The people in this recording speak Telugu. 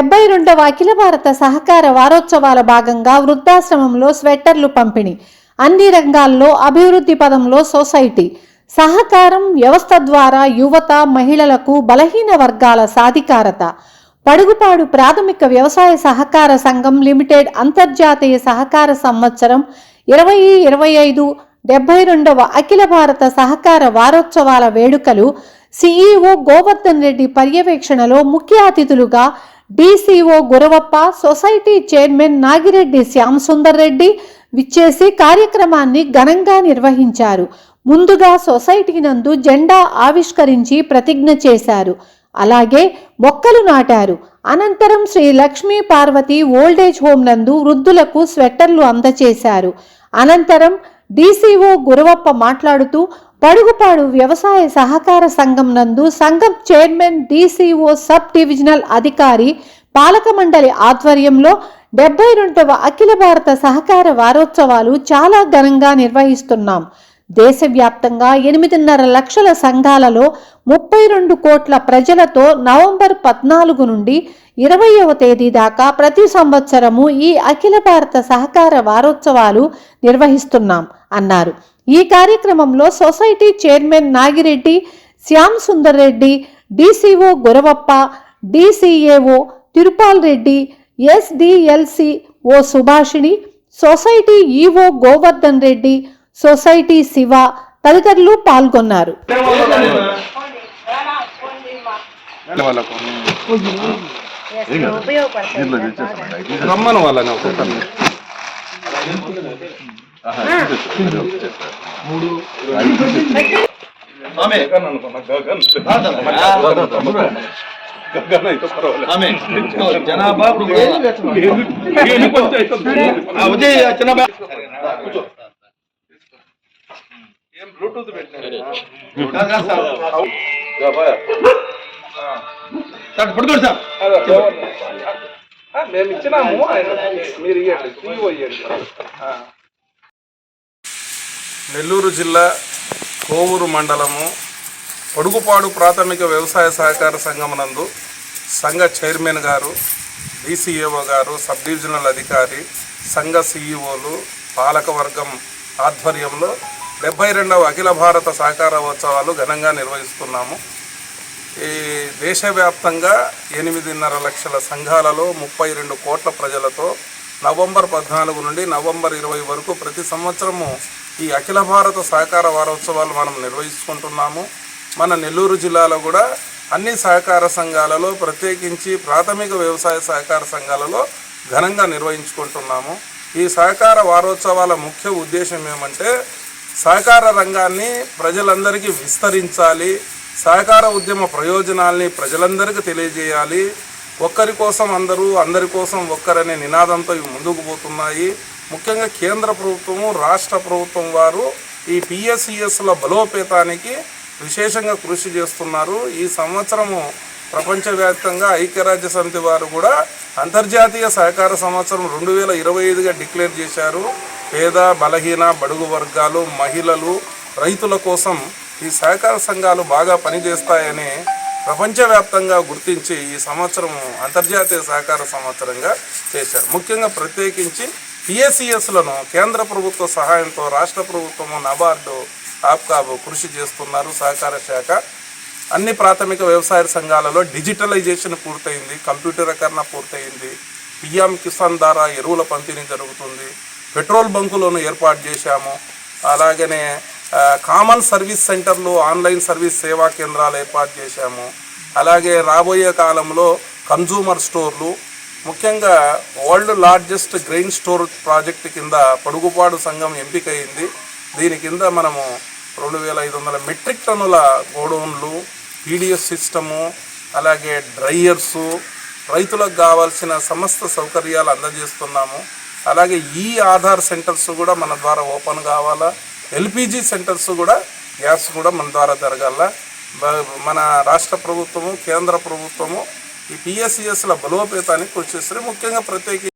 డెబ్బై రెండవ అఖిల భారత సహకార వారోత్సవాల భాగంగా వృద్ధాశ్రమంలో స్వెట్టర్లు పంపిణీ అన్ని రంగాల్లో అభివృద్ధి పదంలో సొసైటీ. సహకారం వ్యవస్థ ద్వారా యువత మహిళలకు బలహీన వర్గాల సాధికారత. పడుగుపాడు ప్రాథమిక వ్యవసాయ సహకార సంఘం లిమిటెడ్ అంతర్జాతీయ సహకార సంవత్సరం ఇరవై ఇరవై ఐదు డెబ్బై రెండవ అఖిల భారత సహకార వారోత్సవాల వేడుకలు సిఈఓ గోవర్ధన్ రెడ్డి పర్యవేక్షణలో ముఖ్య అతిథులుగా DCO Guravappa society chairman Nagireddy Shyam Sundar Reddy విచ్చేసి కార్యక్రమాన్ని ఘనంగా నిర్వహించారు. ముందుగా సొసైటీ నందు జెండా ఆవిష్కరించి ప్రతిజ్ఞ చేశారు. అలాగే మొక్కలు నాటారు. అనంతరం Shri Lakshmi Parvathi old age home నందు వృద్ధులకు స్వెట్టర్లు అందచేశారు. అనంతరం డీసీఓ గురవప్ప మాట్లాడుతూ పడుగుపాడు వ్యవసాయ సహకార సంఘం నందు సంఘం చైర్మన్ డీసీఓ సబ్ డివిజనల్ అధికారి పాలక మండలి ఆధ్వర్యంలో డెబ్బై రెండవ అఖిల భారత సహకార వారోత్సవాలు చాలా ఘనంగా నిర్వహిస్తున్నాం. దేశవ్యాప్తంగా ఎనిమిదిన్నర లక్షల సంఘాలలో ముప్పై రెండు కోట్ల ప్రజలతో నవంబర్ పద్నాలుగు నుండి ఇరవయవ తేదీ దాకా ప్రతి సంవత్సరము ఈ అఖిల భారత సహకార వారోత్సవాలు నిర్వహిస్తున్నాం అన్నారు. ఈ కార్యక్రమంలో society chairman Nagireddy Shyam Sundar Reddy DCO Guravappa DCAO Tirupal Reddy SDLC O Subhashini society EO Govardhan Reddy society Shiva తదితరులు పాల్గొన్నారు. వాళ్ళని జనాభా ఇప్పుడు ఉదయ్ జనాభా ఏం బ్లూటూత్ సార్ పడుకోండి సార్ మేము ఇచ్చినాము ఆయన. మీరు ఇవ్వండి ఇవ్వండి నెల్లూరు జిల్లా కోవూరు మండలము పొడుగుపాడు ప్రాథమిక వ్యవసాయ సహకార సంఘం నందు సంఘ చైర్మన్ గారు డీసీఏఓ గారు సబ్ డివిజనల్ అధికారి సంఘ సీఈఓలు పాలకవర్గం ఆధ్వర్యంలో డెబ్బై రెండవ అఖిల భారత సహకార ఉత్సవాలు ఘనంగా నిర్వహిస్తున్నాము. ఈ దేశవ్యాప్తంగా ఎనిమిదిన్నర లక్షల సంఘాలలో ముప్పై రెండు కోట్ల ప్రజలతో నవంబర్ పద్నాలుగు నుండి నవంబర్ ఇరవై వరకు ప్రతి సంవత్సరము ఈ అఖిల భారత సహకార వారోత్సవాలు మనం నిర్వహించుకుంటున్నాము. మన నెల్లూరు జిల్లాలో కూడా అన్ని సహకార సంఘాలలో ప్రత్యేకించి ప్రాథమిక వ్యవసాయ సహకార సంఘాలలో ఘనంగా నిర్వహించుకుంటున్నాము. ఈ సహకార వారోత్సవాల ముఖ్య ఉద్దేశం ఏమంటే సహకార రంగాన్ని ప్రజలందరికీ విస్తరించాలి. సహకార ఉద్యమ ప్రయోజనాల్ని ప్రజలందరికీ తెలియజేయాలి. ఒక్కరి కోసం అందరూ అందరి కోసం ఒక్కరనే నినాదంతో ఇవి ముందుకు పోతున్నాయి. ముఖ్యంగా కేంద్ర ప్రభుత్వము రాష్ట్ర ప్రభుత్వం వారు ఈ పిఎస్సిఎస్ల బలోపేతానికి విశేషంగా కృషి చేస్తున్నారు. ఈ సంవత్సరము ప్రపంచవ్యాప్తంగా ఐక్యరాజ్య సమితి వారు కూడా అంతర్జాతీయ సహకార సంవత్సరం రెండు వేల ఇరవై ఐదుగా డిక్లేర్ చేశారు. పేద బలహీన బడుగు వర్గాలు మహిళలు రైతుల కోసం ఈ సహకార సంఘాలు బాగా పనిచేస్తాయని ప్రపంచవ్యాప్తంగా గుర్తించి ఈ సంవత్సరం అంతర్జాతీయ సహకార సంవత్సరంగా చేశారు. ముఖ్యంగా ప్రత్యేకించి పిఎస్సిఎస్లను కేంద్ర ప్రభుత్వ సహాయంతో రాష్ట్ర ప్రభుత్వము నబార్డు ఆప్కాబ్ కృషి చేస్తున్నారు సహకార శాఖ. అన్ని ప్రాథమిక వ్యవసాయ సంఘాలలో డిజిటలైజేషన్ పూర్తయింది కంప్యూటరీకరణ పూర్తయింది. పిఎం కిసాన్ ద్వారా ఎరువుల పంపిణీ జరుగుతుంది. పెట్రోల్ బంకులను ఏర్పాటు చేశాము. అలాగనే కామన్ సర్వీస్ సెంటర్లు ఆన్లైన్ సర్వీస్ సేవా కేంద్రాలు ఏర్పాటు చేశాము. అలాగే రాబోయే కాలంలో కన్జూమర్ స్టోర్లు ముఖ్యంగా world largest grain store project కింద పొడుగుపాడు సంఘం ఎంపికయింది దీని కింద మనము రెండు వేల ఐదు వందల మెట్రిక్ టన్నుల గోడౌన్లు పీడిఎస్ సిస్టము అలాగే డ్రైయర్సు రైతులకు కావాల్సిన సమస్త సౌకర్యాలు అందజేస్తున్నాము. అలాగే ఈ ఆధార్ సెంటర్స్ కూడా మన ద్వారా ఓపెన్ కావాలా? ఎల్పిజి సెంటర్స్ కూడా గ్యాస్ కూడా మన ద్వారా జరగాల. మన రాష్ట్ర ప్రభుత్వము కేంద్ర ప్రభుత్వము ఈ పిఎస్సిఎస్ల బలోపేతానికి కృషి చేస్తారు ముఖ్యంగా ప్రత్యేకించి